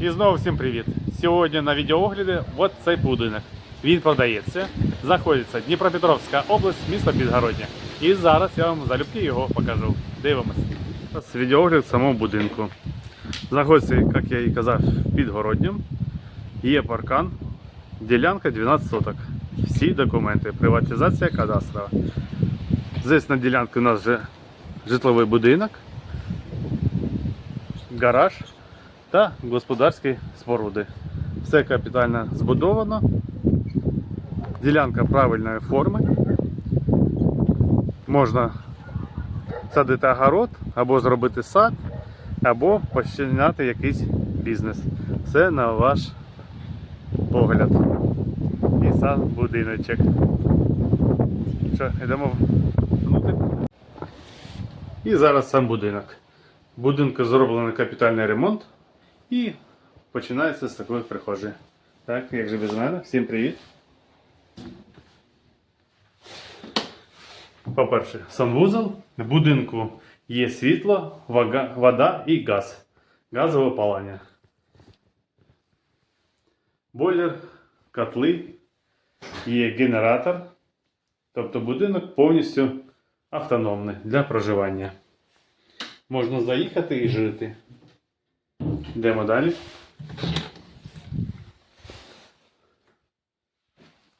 І знову всім привіт! Сьогодні на відеоогляді от цей будинок. Він продається, знаходиться Дніпропетровська область, місто Підгородня. І зараз я вам залюбки його покажу. Дивимось. Ось відеоогляд самого будинку. Знаходиться, як я і казав, підгороднім. Є паркан, ділянка 12 соток. Всі документи, приватизація кадастрова. Здесь на ділянці у нас вже житловий будинок, гараж та господарські споруди. Все капітально збудовано. Ділянка правильної форми. Можна садити огород, або зробити сад, або починати якийсь бізнес. Все на ваш погляд. І сам будиночок. Що, йдемо внутрі? І зараз сам будинок. Будинку зроблений капітальний ремонт. І починається з такої прихожої. Так, як же без мене? Всім привіт. По-перше, санвузол. В будинку є світло, вода і газ. Газове опалення. Бойлер, котли, є генератор. Тобто будинок повністю автономний для проживання. Можна заїхати і жити. Йдемо далі.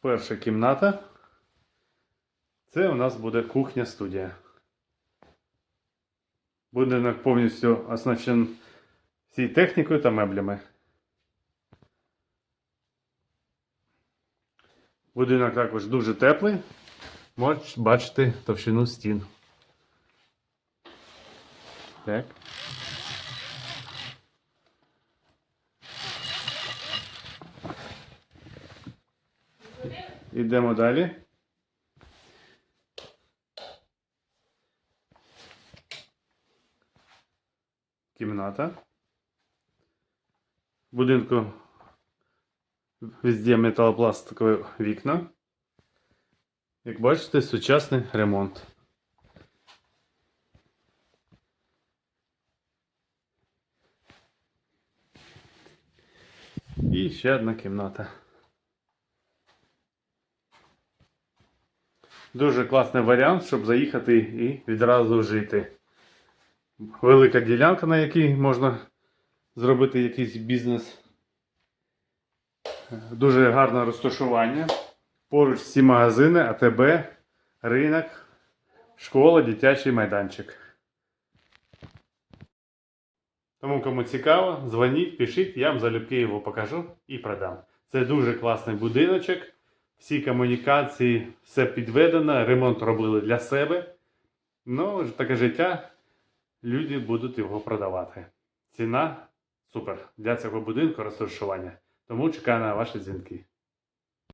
Перша кімната. Це у нас буде кухня-студія. Будинок повністю оснащений всією технікою та меблями. Будинок також дуже теплий. Можеш бачити товщину стін. Так. Ідемо далі. Кімната. В будинку везде металопластикові вікна. Як бачите, сучасний ремонт. І ще одна кімната. Дуже класний варіант, щоб заїхати і відразу жити. Велика ділянка, на якій можна зробити якийсь бізнес. Дуже гарне розташування. Поруч всі магазини, АТБ, ринок, школа, дитячий майданчик. Тому кому цікаво, дзвоніть, пишіть, я вам залюбки його покажу і продам. Це дуже класний будиночок. Всі комунікації, все підведено, ремонт робили для себе. Ну, таке життя, люди будуть його продавати. Ціна супер для цього будинку розташування. Тому чекаю на ваші дзвінки.